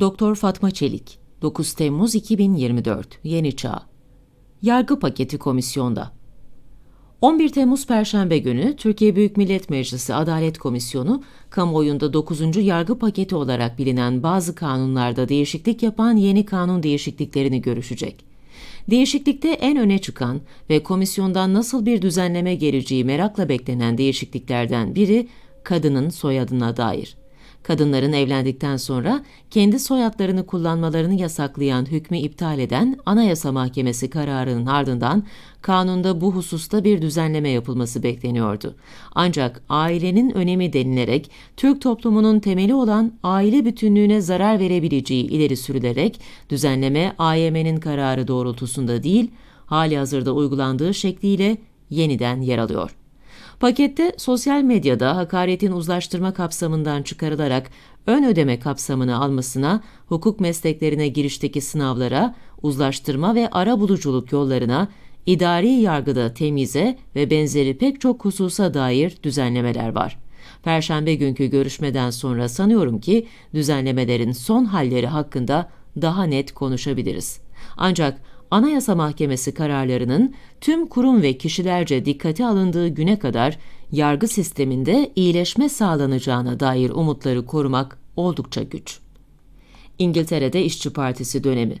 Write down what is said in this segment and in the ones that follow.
Doktor Fatma Çelik 9 Temmuz 2024 Yeni Çağ Yargı Paketi Komisyonda 11 Temmuz Perşembe günü Türkiye Büyük Millet Meclisi Adalet Komisyonu, kamuoyunda 9. yargı paketi olarak bilinen bazı kanunlarda değişiklik yapan yeni kanun değişikliklerini görüşecek. Değişiklikte en öne çıkan ve komisyondan nasıl bir düzenleme geleceği merakla beklenen değişikliklerden biri kadının soyadına dair kadınların evlendikten sonra kendi soyadlarını kullanmalarını yasaklayan hükmü iptal eden Anayasa Mahkemesi kararının ardından kanunda bu hususta bir düzenleme yapılması bekleniyordu. Ancak ailenin önemi denilerek Türk toplumunun temeli olan aile bütünlüğüne zarar verebileceği ileri sürülerek düzenleme AYM'nin kararı doğrultusunda değil, hali hazırda uygulandığı şekliyle yeniden yer alıyor. Pakette sosyal medyada hakaretin uzlaştırma kapsamından çıkarılarak ön ödeme kapsamını almasına, hukuk mesleklerine girişteki sınavlara, uzlaştırma ve ara buluculuk yollarına, idari yargıda temize ve benzeri pek çok hususa dair düzenlemeler var. Perşembe günkü görüşmeden sonra sanıyorum ki düzenlemelerin son halleri hakkında daha net konuşabiliriz. Ancak Anayasa Mahkemesi kararlarının tüm kurum ve kişilerce dikkate alındığı güne kadar yargı sisteminde iyileşme sağlanacağına dair umutları korumak oldukça güç. İngiltere'de İşçi Partisi dönemi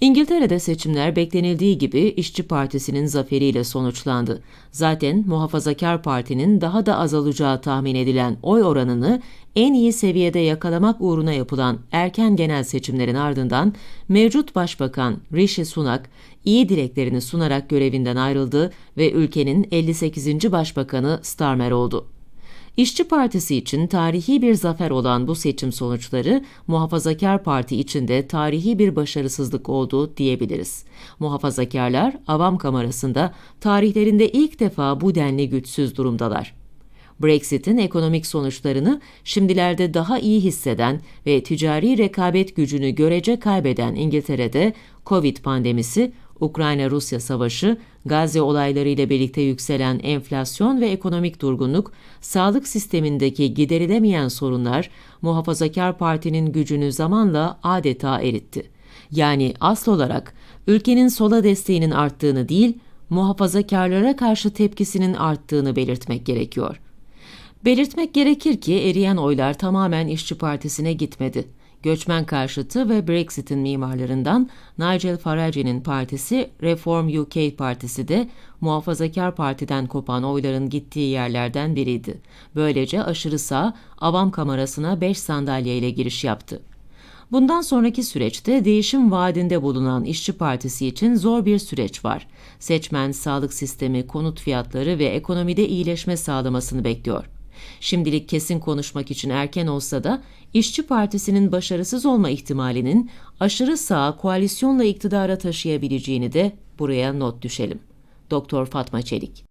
İngiltere'de seçimler beklenildiği gibi İşçi Partisi'nin zaferiyle sonuçlandı. Zaten Muhafazakar Parti'nin daha da azalacağı tahmin edilen oy oranını en iyi seviyede yakalamak uğruna yapılan erken genel seçimlerin ardından mevcut Başbakan Rishi Sunak iyi dileklerini sunarak görevinden ayrıldı ve ülkenin 58. Başbakanı Starmer oldu. İşçi Partisi için tarihi bir zafer olan bu seçim sonuçları Muhafazakar Parti için de tarihi bir başarısızlık oldu diyebiliriz. Muhafazakarlar avam kamerasında tarihlerinde ilk defa bu denli güçsüz durumdalar. Brexit'in ekonomik sonuçlarını şimdilerde daha iyi hisseden ve ticari rekabet gücünü görece kaybeden İngiltere'de Covid pandemisi Ukrayna-Rusya savaşı, Gazze olayları ile birlikte yükselen enflasyon ve ekonomik durgunluk, sağlık sistemindeki giderilemeyen sorunlar, Muhafazakar Parti'nin gücünü zamanla adeta eritti. Yani asıl olarak ülkenin sola desteğinin arttığını değil, muhafazakarlara karşı tepkisinin arttığını belirtmek gerekiyor. Belirtmek gerekir ki eriyen oylar tamamen İşçi Partisi'ne gitmedi göçmen karşıtı ve Brexit'in mimarlarından Nigel Farage'nin partisi Reform UK Partisi de Muhafazakar Parti'den kopan oyların gittiği yerlerden biriydi. Böylece aşırı sağ avam kamerasına 5 sandalye ile giriş yaptı. Bundan sonraki süreçte değişim vaadinde bulunan İşçi Partisi için zor bir süreç var. Seçmen sağlık sistemi, konut fiyatları ve ekonomide iyileşme sağlamasını bekliyor. Şimdilik kesin konuşmak için erken olsa da İşçi Partisi'nin başarısız olma ihtimalinin aşırı sağ koalisyonla iktidara taşıyabileceğini de buraya not düşelim. Doktor Fatma Çelik